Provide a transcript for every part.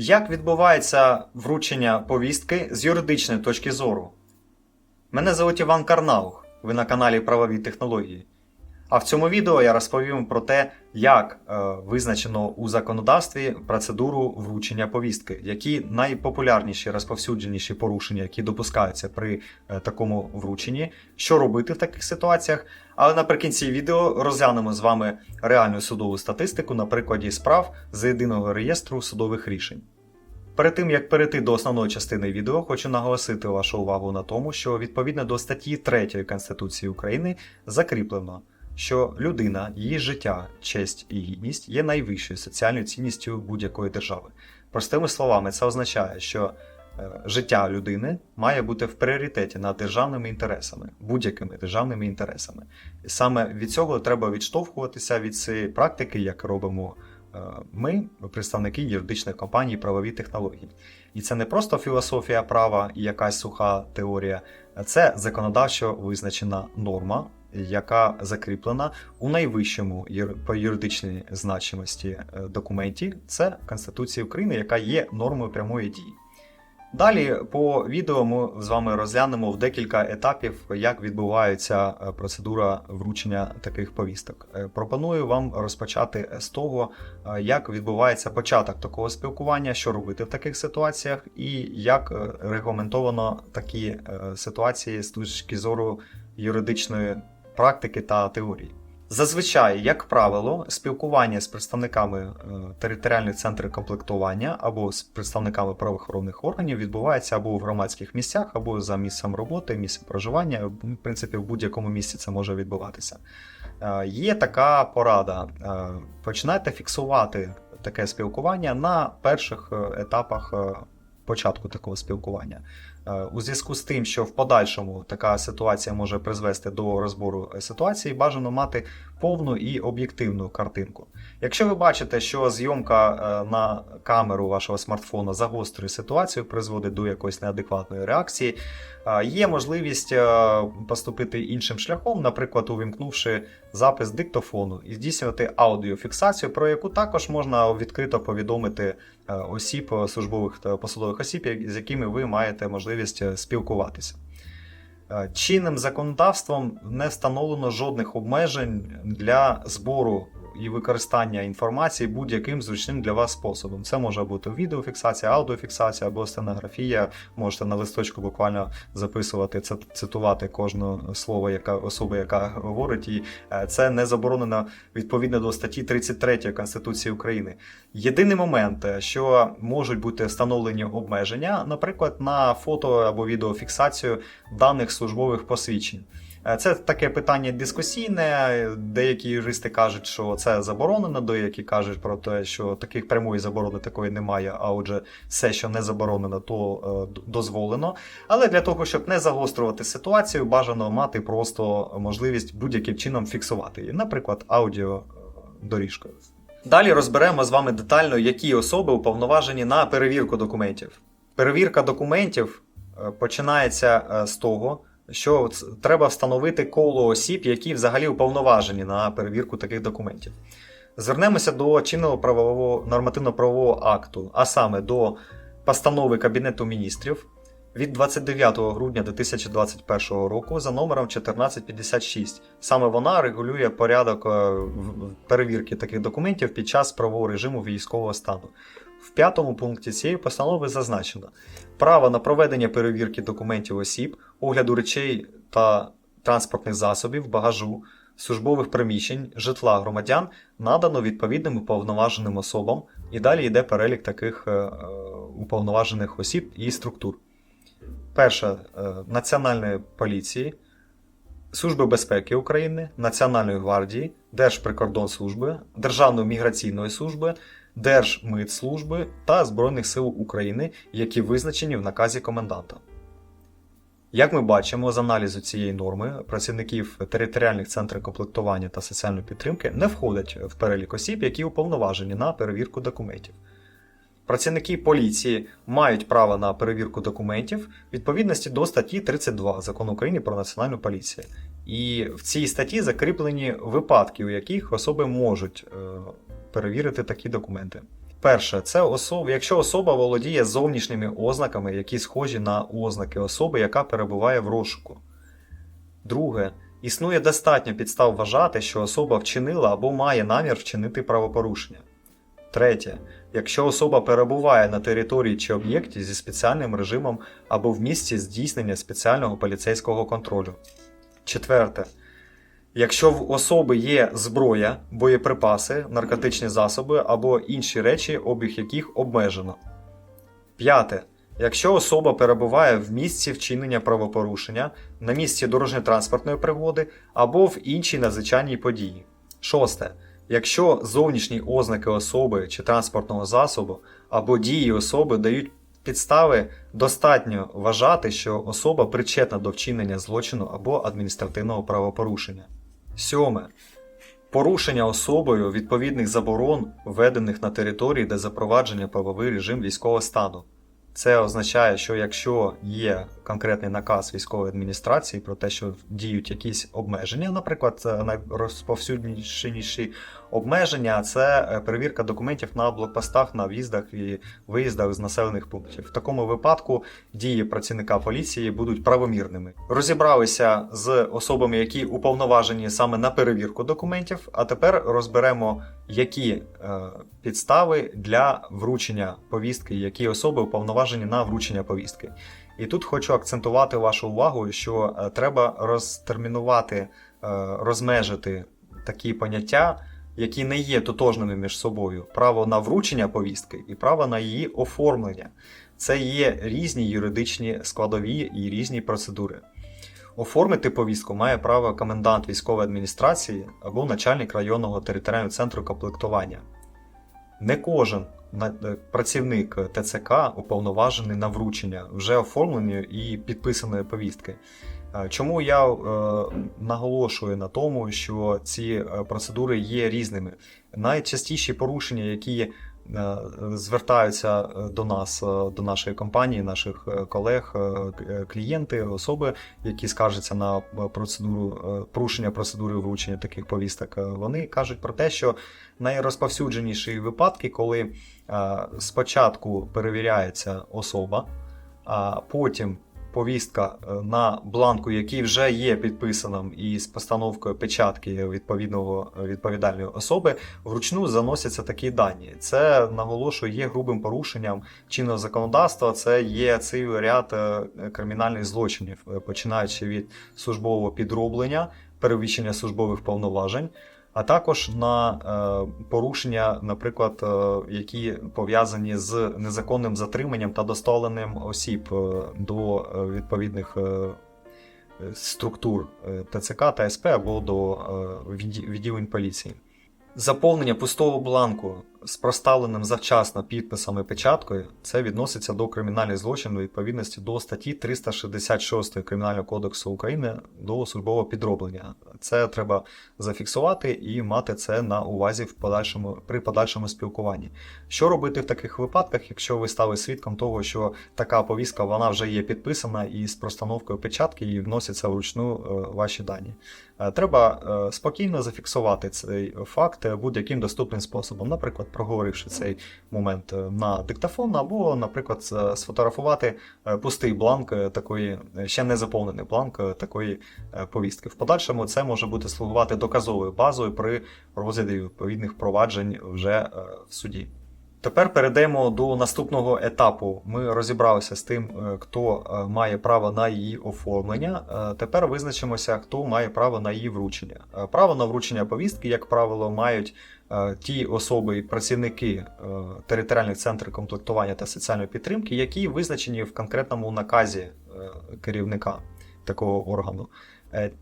Як відбувається вручення повістки з юридичної точки зору? Мене звуть Іван Карнаух, ви на каналі Правові технології. А в цьому відео я розповім про те, як е, визначено у законодавстві процедуру вручення повістки, які найпопулярніші розповсюдженіші порушення, які допускаються при е, такому врученні, що робити в таких ситуаціях. Але наприкінці відео розглянемо з вами реальну судову статистику на прикладі справ з єдиного реєстру судових рішень. Перед тим як перейти до основної частини відео, хочу наголосити вашу увагу на тому, що відповідно до статті 3 Конституції України закріплено, що людина, її життя, честь і гідність є найвищою соціальною цінністю будь-якої держави. Простими словами, це означає, що е, життя людини має бути в пріоритеті над державними інтересами, будь-якими державними інтересами. І саме від цього треба відштовхуватися від цієї практики, як робимо е, ми, представники юридичних компаній правові технології. І це не просто філософія права і якась суха теорія, це законодавчо визначена норма, яка закріплена у найвищому по юридичній значимості е, документі. Це Конституція України, яка є нормою прямої дії. Далі по відео ми з вами розглянемо в декілька етапів, як відбувається е, процедура вручення таких повісток. Е, Пропоную вам розпочати з того, як відбувається початок такого спілкування, що робити в таких ситуаціях, і як регламентовано такі ситуації з точки зору юридичної практики та теорії. Зазвичай, як правило, спілкування з представниками е, територіальних центрів комплектування або з представниками правоохоронних органів відбувається або в громадських місцях, або за місцем роботи, місцем проживання. В принципі, в будь-якому місці це може відбуватися. Е, Є така порада: е, починайте фіксувати таке спілкування на перших етапах початку такого спілкування. Е, У зв'язку з тим, що в подальшому така ситуація може призвести до розбору е, ситуації, бажано мати повну і об'єктивну картинку. Якщо ви бачите, що зйомка е, на камеру вашого смартфона загострює ситуацію, призводить до якоїсь неадекватної реакції, є можливість поступити іншим шляхом, наприклад, увімкнувши запис диктофону і здійснювати аудіофіксацію, про яку також можна відкрито повідомити осіб, е, службових та посадових осіб, з якими ви маєте можливість е, спілкуватися. Е, Чинним законодавством не встановлено жодних обмежень для збору і використання інформації будь-яким зручним для вас способом. Це може бути відеофіксація, аудіофіксація або стенографія. Можете на листочку буквально записувати, цитувати кожне слово, яка особа, яка говорить, і е, це не заборонено відповідно до статті 33 Конституції України. Єдиний момент, е, що можуть бути встановлені обмеження, наприклад, на фото або відеофіксацію даних службових посвідчень. Е, Це таке питання дискусійне. Деякі юристи кажуть, що це заборонено, деякі кажуть про те, що таких прямої заборони такої немає, а отже, все, що не заборонено, то е, дозволено. Але для того, щоб не загострювати ситуацію, бажано мати просто можливість будь-яким чином фіксувати її, наприклад, аудіо е. Далі розберемо з вами детально, які особи уповноважені на перевірку документів. Перевірка документів починається з того, що треба встановити коло осіб, які взагалі уповноважені на перевірку таких документів. Звернемося до чинного правового нормативно-правового акту, а саме до постанови Кабінету міністрів від 29 грудня 2021 року за номером 1456. Саме вона регулює порядок е, перевірки таких документів під час правового режиму військового стану. В п'ятому пункті цієї постанови зазначено право на проведення перевірки документів осіб, огляду речей та транспортних засобів, багажу, службових приміщень, житла громадян надано відповідним уповноваженим особам, і далі йде перелік таких е, е, уповноважених осіб і структур. Перше е, Національної поліції, Служби безпеки України, Національної гвардії, Держприкордонслужби, Державної міграційної служби, Держмитслужби та Збройних сил України, які визначені в наказі коменданта. Як ми бачимо з аналізу цієї норми, працівників територіальних центрів комплектування та соціальної підтримки не входять в перелік осіб, які уповноважені на перевірку документів. Працівники поліції мають право на перевірку документів відповідності до статті 32 Закону України про національну поліцію. І в цій статті закріплені випадки, у яких особи можуть е, перевірити такі документи. Перше, це особа, якщо особа володіє зовнішніми ознаками, які схожі на ознаки особи, яка перебуває в розшуку. Друге, існує достатньо підстав вважати, що особа вчинила або має намір вчинити правопорушення. Третє, якщо особа перебуває на території чи об'єкті зі спеціальним режимом або в місці здійснення спеціального поліцейського контролю. Четверте, якщо в особи є зброя, боєприпаси, наркотичні засоби або інші речі, обіг яких обмежено. П'яте. Якщо особа перебуває в місці вчинення правопорушення, на місці дорожньо-транспортної пригоди або в іншій надзвичайній події. Шосте. Якщо зовнішні ознаки особи чи транспортного засобу або дії особи дають підстави достатньо вважати, що особа причетна до вчинення злочину або адміністративного правопорушення. Сьоме. Порушення особою відповідних заборон, введених на території, де запровадження правовий режим військового стану. Це означає, що якщо є конкретний наказ військової адміністрації про те, що діють якісь обмеження, наприклад, найрозповсюдженіші обмеження це е, перевірка документів на блокпостах, на в'їздах і виїздах з населених пунктів. В такому випадку дії працівника поліції будуть правомірними. Розібралися з особами, які уповноважені саме на перевірку документів. А тепер розберемо, які е, підстави для вручення повістки, які особи уповноважені на вручення повістки. І тут хочу акцентувати вашу увагу, що е, треба розтермінувати, е, розмежити такі поняття, які не є тотожними між собою: право на вручення повістки і право на її оформлення. Це є різні юридичні складові і різні процедури. Оформити повістку має право комендант військової адміністрації або начальник районного територіального центру комплектування. Не кожен е, працівник ТЦК уповноважений на вручення вже оформленої і підписаної повістки. Е, Чому я е, наголошую на тому, що ці процедури є різними? Найчастіші порушення, які звертаються е, до нас, е, до нашої компанії, наших е, колег, е, е, клієнти, особи, які скаржаться на е, процедуру е, порушення процедури вручення таких повісток, е, вони кажуть про те, що найрозповсюдженіші випадки, коли е, спочатку перевіряється особа, а потім повістка е, на бланку, який вже є підписаним і з постановкою печатки відповідного е, відповідальної особи, вручну заносяться такі дані. Це наголошую є грубим порушенням чинного законодавства. Це є цілий ряд е, кримінальних злочинів, починаючи від службового підроблення, перевищення службових повноважень. А також на е, порушення, наприклад, е, які пов'язані з незаконним затриманням та доставленням осіб е, до відповідних структур ТЦК та СП або до відділень поліції. Заповнення пустого бланку з проставленим завчасно підписом і печаткою це відноситься до кримінальних злочинів відповідності до статті 366 Кримінального кодексу України до службового підроблення. Це треба зафіксувати і мати це на увазі в подальшому при подальшому спілкуванні. Що робити в таких випадках, якщо ви стали свідком того, що така повістка вона вже є підписана і з простановкою печатки і вносяться вручну е, ваші дані? Е, Треба е, спокійно зафіксувати цей факт е, будь-яким доступним способом, наприклад, проговоривши цей момент на диктофон, або, наприклад, сфотографувати пустий бланк такої, ще не заповнений бланк такої повістки. В подальшому це може бути слугувати доказовою базою при розгляді відповідних проваджень вже в суді. Тепер перейдемо до наступного етапу. Ми розібралися з тим, е, хто е, має право на її оформлення. Е, Тепер визначимося, хто має право на її вручення. Право на вручення повістки, як правило, мають ті особи і працівники територіальних центрів комплектування та соціальної підтримки, які визначені в конкретному наказі керівника такого органу.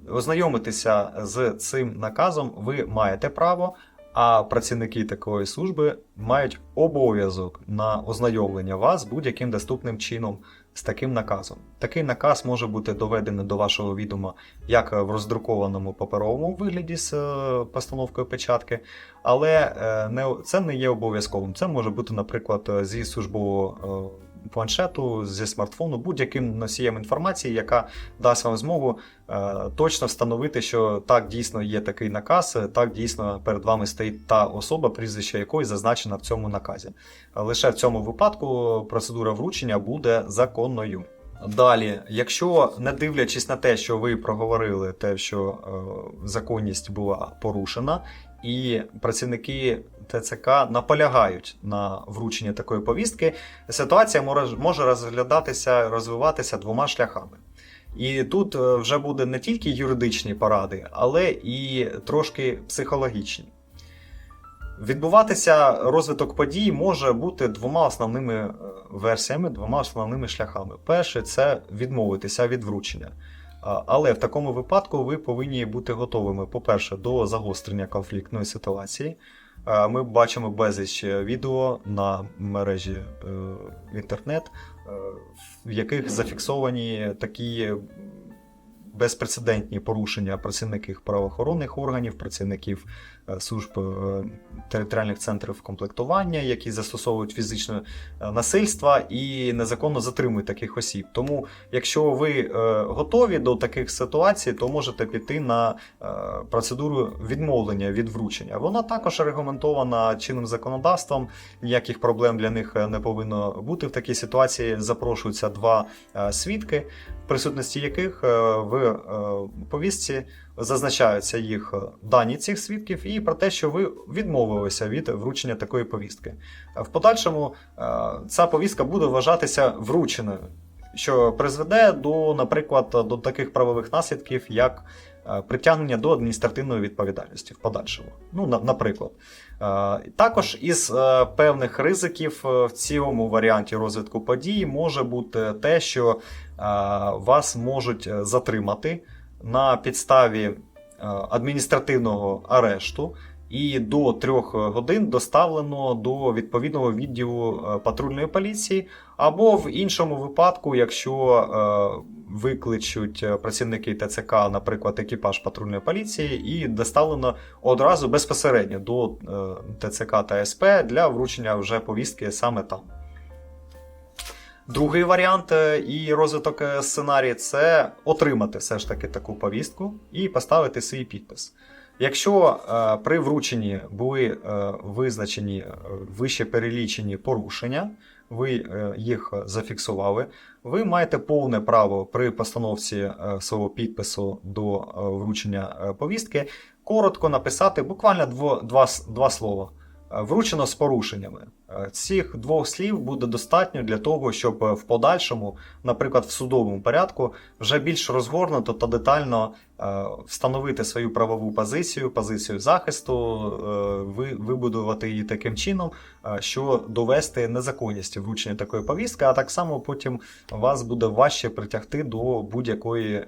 Ознайомитися з цим наказом ви маєте право. А працівники такої служби мають обов'язок на ознайомлення вас будь-яким доступним чином з таким наказом. Такий наказ може бути доведений до вашого відома як в роздрукованому паперовому вигляді з е, постановкою печатки, але е, не, це не є обов'язковим. Це може бути, наприклад, е, зі службового планшету, зі смартфону, будь-яким носієм інформації, яка дасть вам змогу е, точно встановити, що так дійсно є такий наказ, е, так дійсно перед вами стоїть та особа, прізвище якої зазначена в цьому наказі. Лише в цьому випадку процедура вручення буде законною. Далі, якщо не дивлячись на те, що ви проговорили те, що е, законність була порушена, і працівники ТЦК наполягають на врученні такої повістки, ситуація може, розглядатися, розвиватися двома шляхами. І тут е, вже буде не тільки юридичні поради, але і трошки психологічні. Відбуватися розвиток подій може бути двома основними е, версіями, двома основними шляхами. Перше це відмовитися від вручення. Але в такому випадку ви повинні бути готовими, по-перше, до загострення конфліктної ситуації. Ми бачимо безліч відео на мережі е, інтернет, е, в яких зафіксовані такі безпрецедентні порушення працівників правоохоронних органів, працівників е, служб е, територіальних центрів комплектування, які застосовують фізичне е, насильство і незаконно затримують таких осіб. Тому, якщо ви е, готові до таких ситуацій, то можете піти на е, процедуру відмовлення від вручення. Вона також регламентована чинним законодавством. Ніяких проблем для них е, не повинно бути в такій ситуації. Запрошуються два е, свідки, в присутності яких е, в е, повістці зазначаються їх е, дані цих свідків і про те, що ви відмовилися від вручення такої повістки. Е, В подальшому е, ця повістка буде вважатися врученою, що призведе до, наприклад, до таких правових наслідків, як притягнення до адміністративної відповідальності в подальшому. Ну, наприклад. Також із певних ризиків в цілому варіанті розвитку подій може бути те, що вас можуть затримати на підставі е, адміністративного арешту. І до трьох годин доставлено до відповідного відділу е, патрульної поліції, або в іншому випадку, якщо е, викличуть працівники ТЦК, наприклад, екіпаж патрульної поліції, і доставлено одразу безпосередньо до ТЦК та СП для вручення вже повістки саме там. Другий варіант е, і розвиток е, сценарію це отримати все ж таки таку повістку і поставити свій підпис. Якщо е, при врученні були е, визначені е, вище перелічені порушення, ви е, їх зафіксували, ви маєте повне право при постановці е, свого підпису до е, вручення повістки коротко написати буквально дво, два, два слова. Е, Вручено з порушеннями. Е, Цих двох слів буде достатньо для того, щоб е, в подальшому, наприклад, в судовому порядку, вже більш розгорнуто та детально встановити свою правову позицію, позицію захисту, ви- вибудувати її таким чином, що довести незаконність вручення такої повістки, а так само потім вас буде важче притягти до будь-якої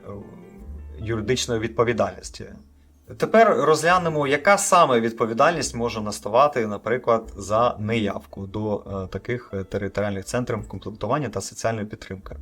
юридичної відповідальності. Тепер розглянемо, яка саме відповідальність може наставати, наприклад, за неявку до е, таких е, територіальних центрів комплектування та соціальної підтримки.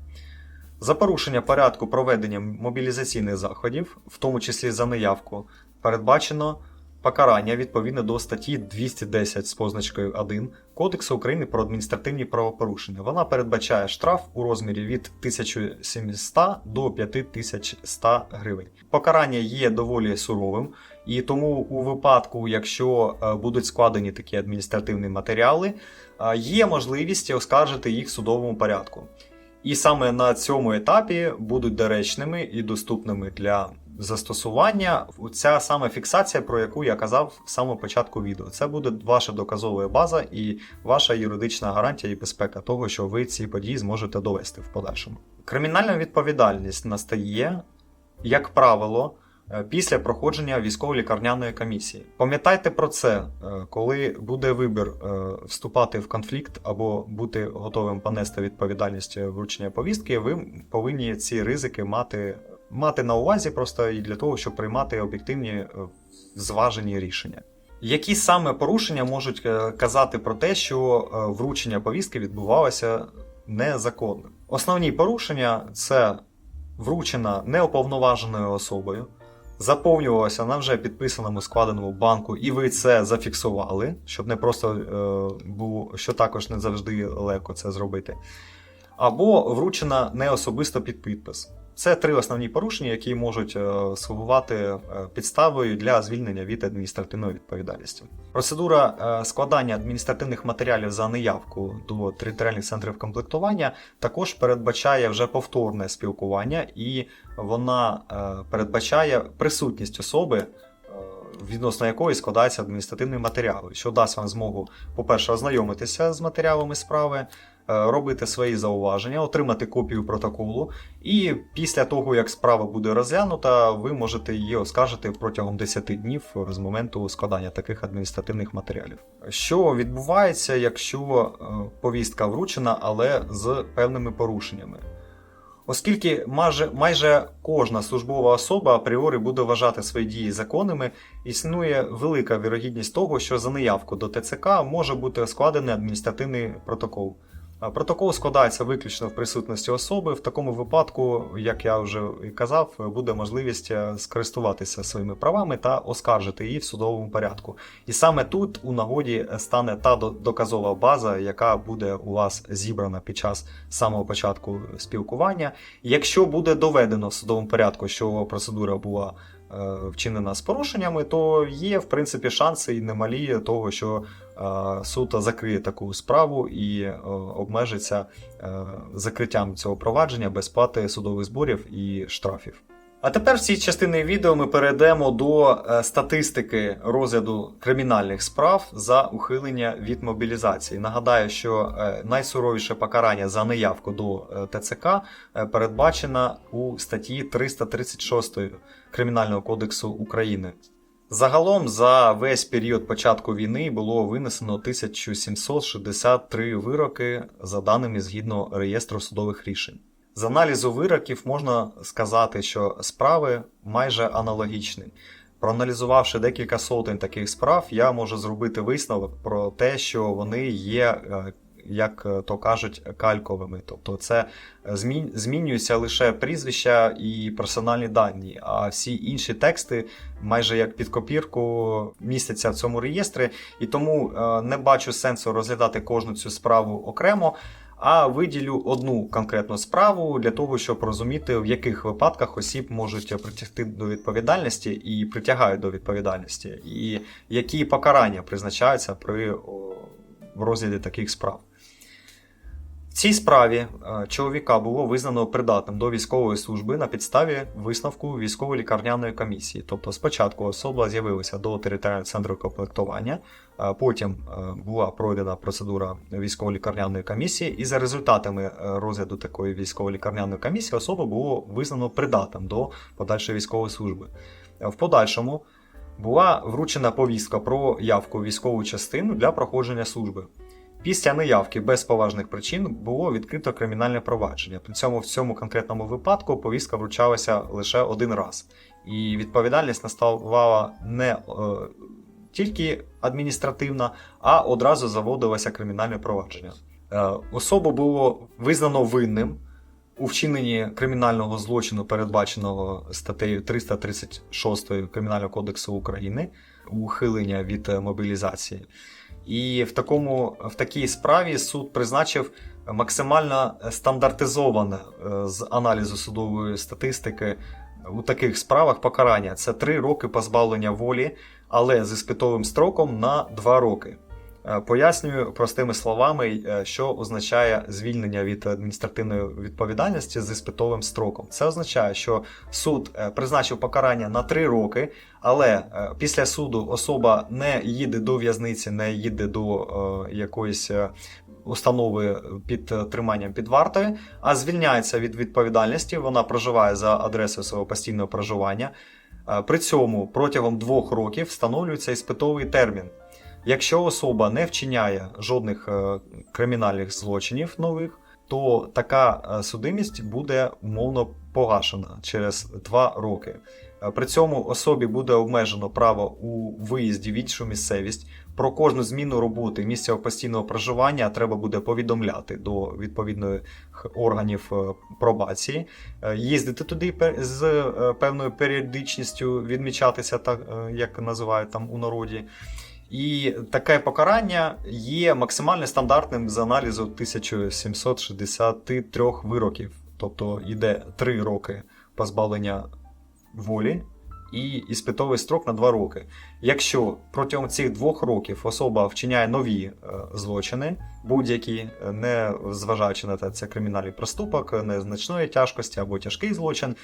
За порушення порядку проведення мобілізаційних заходів, в тому числі за неявку, передбачено покарання відповідно до статті 210 з позначкою 1 Кодексу України про адміністративні правопорушення. Вона передбачає штраф у розмірі від 1700 до 5100 гривень. Покарання є доволі суровим, і тому у випадку, якщо е, будуть складені такі адміністративні матеріали, е, є можливість оскаржити їх в судовому порядку. І саме на цьому етапі будуть доречними і доступними для застосування ця саме фіксація, про яку я казав в самому початку відео. Це буде ваша доказова база і ваша юридична гарантія і безпека того, що ви ці події зможете довести в подальшому. Кримінальна відповідальність настає, як правило, е, після проходження військово-лікарняної комісії. Пам'ятайте про це, е, коли буде вибір е, вступати в конфлікт або бути готовим понести відповідальність вручення повістки, ви повинні ці ризики мати, мати на увазі просто і для того, щоб приймати об'єктивні е, зважені рішення. Які саме порушення можуть е, казати про те, що е, вручення повістки відбувалося незаконно? Основні порушення це вручена неуповноваженою особою, заповнювалася на вже підписаному складеному банку, і ви це зафіксували, щоб не просто було, що також не завжди легко це зробити. Або вручена не особисто під підпис. Це три основні порушення, які можуть е, слугувати е, підставою для звільнення від адміністративної відповідальності. Процедура е, складання адміністративних матеріалів за неявку до територіальних центрів комплектування також передбачає вже повторне спілкування, і вона передбачає присутність особи. Відносно якої складається адміністративний матеріал, що дасть вам змогу, по-перше, ознайомитися з матеріалами справи, робити свої зауваження, отримати копію протоколу, і після того, як справа буде розглянута, ви можете її оскаржити протягом 10 днів з моменту складання таких адміністративних матеріалів. Що відбувається, якщо е, повістка вручена, але з певними порушеннями? Оскільки майже, майже кожна службова особа апріорі буде вважати свої дії законними, існує велика вірогідність того, що за неявку до ТЦК може бути складений адміністративний протокол. Протокол складається виключно в присутності особи. В такому випадку, як я вже і казав, буде можливість е, скористуватися своїми правами та оскаржити її в судовому порядку. І саме тут у нагоді стане та доказова база, яка буде у вас зібрана під час самого початку спілкування. Якщо буде доведено в судовому порядку, що процедура була вчинена з порушеннями, то є в принципі шанси і немалі того, що е, суд закриє таку справу і е, обмежиться е, закриттям цього провадження без плати судових зборів і штрафів. А тепер в цій частині відео ми перейдемо до е, статистики розгляду кримінальних справ за ухилення від мобілізації. Нагадаю, що е, найсуровіше покарання за неявку до е, ТЦК передбачено у статті 336 Кримінального кодексу України. Загалом за весь період початку війни було винесено 1763 вироки за даними згідно реєстру судових рішень. З аналізу вироків можна сказати, що справи майже аналогічні. Проаналізувавши декілька сотень таких справ, я можу зробити висновок про те, що вони є, е, як то кажуть, кальковими. Тобто це змін- змінюються лише прізвища і персональні дані, а всі інші тексти, майже як під копірку, містяться в цьому реєстрі, і тому е, не бачу сенсу розглядати кожну цю справу окремо а виділю одну конкретну справу для того, щоб розуміти, в яких випадках осіб можуть притягти до відповідальності і притягають до відповідальності, і які покарання призначаються при розгляді таких справ. Цій справі е, чоловіка було визнано придатним до військової служби на підставі висновку військово-лікарняної комісії. Тобто спочатку особа з'явилася до територіального центру комплектування, е, потім е, була пройдена процедура військово-лікарняної комісії, і за результатами розгляду такої військово-лікарняної комісії особа було визнано придатним до подальшої військової служби. В подальшому була вручена повістка про явку військову частину для проходження служби. Після неявки без поважних причин було відкрито кримінальне провадження. При цьому в цьому конкретному випадку повістка вручалася лише один раз, і відповідальність наставала не е, тільки адміністративна, а одразу заводилося кримінальне провадження. Е, особу було визнано винним у вчиненні кримінального злочину, передбаченого статтею 336 Кримінального кодексу України, ухилення від е, мобілізації. І в, такому, в такій справі суд призначив максимально стандартизоване е, з аналізу судової статистики у таких справах покарання. Це 3 роки позбавлення волі, але з іспитовим строком на 2 роки. Е, Пояснюю простими словами, е, що означає звільнення від адміністративної відповідальності з іспитовим строком. Це означає, що суд е, призначив покарання на 3 роки, але після суду особа не їде до в'язниці, не їде до якоїсь установи під триманням під вартою, а звільняється від відповідальності. Вона проживає за адресою свого постійного проживання. При цьому протягом двох років встановлюється іспитовий термін. Якщо особа не вчиняє жодних е, кримінальних злочинів нових, то така е, судимість буде умовно погашена через 2 роки. Е, При цьому особі буде обмежено право у виїзді в іншу місцевість Про кожну зміну роботи місця постійного проживання треба буде повідомляти до відповідних органів пробації, їздити туди з певною періодичністю, відмічатися, так як називають там у народі. І таке покарання є максимально стандартним з аналізу 1763 вироків. Тобто йде 3 роки позбавлення волі і іспитовий строк на 2 роки. Якщо протягом цих двох років особа вчиняє нові е, злочини, будь-які, е, не зважаючи на те, це кримінальний проступок, незначної тяжкості або тяжкий злочин,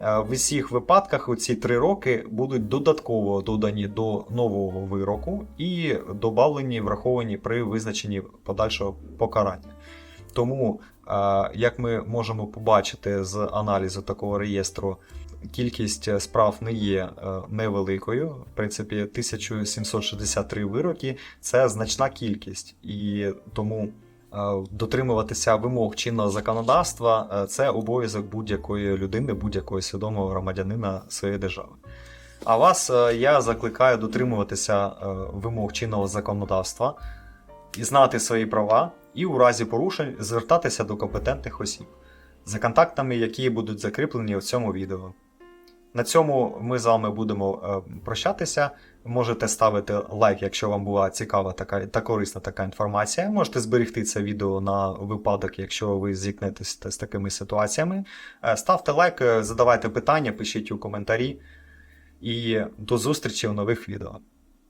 в усіх випадках ці три роки будуть додатково додані до нового вироку і добавлені, враховані при визначенні подальшого покарання. Тому, е, як ми можемо побачити з аналізу такого реєстру, кількість справ не є е, невеликою. В принципі, 1763 вироки це значна кількість, і тому е, дотримуватися вимог чинного законодавства е, це обов'язок будь-якої людини, будь-якого свідомого громадянина своєї держави. А вас е, я закликаю дотримуватися е, вимог чинного законодавства і знати свої права, і у разі порушень звертатися до компетентних осіб за контактами, які будуть закріплені в цьому відео. На цьому ми з вами будемо е, прощатися. Можете ставити лайк, якщо вам була цікава така та корисна така інформація. Можете зберегти це відео на випадок, якщо ви зіткнетеся з такими ситуаціями. Е, Ставте лайк, е, задавайте питання, пишіть у коментарі. І до зустрічі в нових відео.